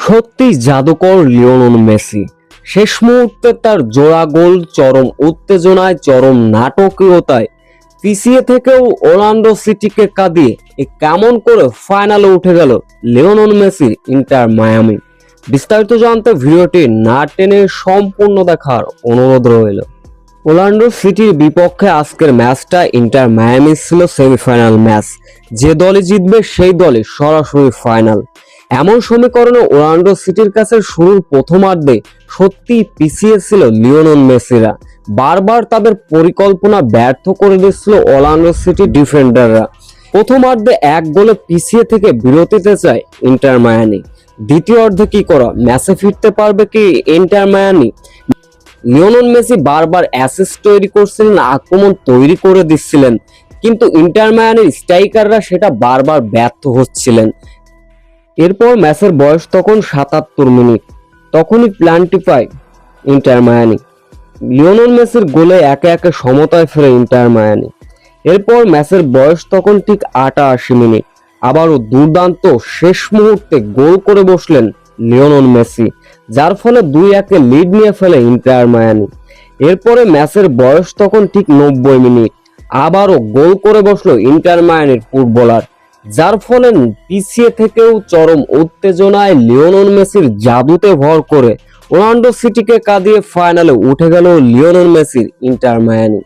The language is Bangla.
সত্যি জাদুকর লিওনল মেসি। শেষ মুহূর্তে তার জোড়া গোল চরম উত্তেজনায়, চরম নাটকীয়তায় পিছিয়ে থেকেও ওলান্ডো সিটিকে কাঁদিয়ে কেমন করে ফাইনালে উঠে গেল লিওনল মেসির ইন্টার মায়ামি। বিস্তারিত জানতে ভিডিওটি না টেনে সম্পূর্ণ দেখার অনুরোধ রইল। ওলান্ডো সিটির বিপক্ষে আজকের ম্যাচটা ইন্টার মায়ামি ছিল সেমিফাইনাল ম্যাচ। যে দলে জিতবে সেই দলে সরাসরি ফাইনাল। এমন সমীকরণে ওরান্ডো সিটির কাছে শুরুর প্রথমার্ধে সত্যি পিছিয়ে ছিল লিওনন মেসিরা। বারবার তাদের পরিকল্পনা ব্যর্থ করে দিচ্ছিল ওরান্ডো সিটি ডিফেন্ডাররা। প্রথমার্ধে এক গোলে পিছিয়ে থেকে বিরতিতে চায় ইন্টার মায়ানি। দ্বিতীয় অর্ধে কি করা, ম্যাচে ফিরতে পারবে কি ইন্টার মায়ানি? লিওনন মেসি বারবার অ্যাসিস্ট তৈরি করছিলেন, আক্রমণ তৈরি করে দিচ্ছিলেন। কিন্তু ইন্টার মায়ানির স্ট্রাইকাররা সেটা বারবার ব্যর্থ হচ্ছিলেন। এরপর ম্যাচের বয়স তখন সাতাত্তর মিনিট। তখনই প্ল্যানটি পায় ইন্টার মায়ানি লিওনল মেসির গোলে একে একে সমতায় ফেরে ইন্টার মায়ানি এরপর ম্যাচের বয়স তখন ঠিক আটাশি মিনিট। আবারও দুর্দান্ত শেষ মুহূর্তে গোল করে বসলেন লিওনল মেসি, যার ফলে দুই একে লিড নিয়ে ফেলে ইন্টার মায়ানি এরপরে ম্যাচের বয়স তখন ঠিক নব্বই মিনিট। আবারও গোল করে বসল ইন্টার মায়ানির ফুটবলার। যার ফলে পিছিয়ে থেকেও চরম উত্তেজনায় লিওনন মেসির জাদুতে ভর করে রোনাল্ডো সিটিকে কাঁদিয়ে ফাইনালে উঠে গেল লিওনন মেসির ইন্টার মায়ানি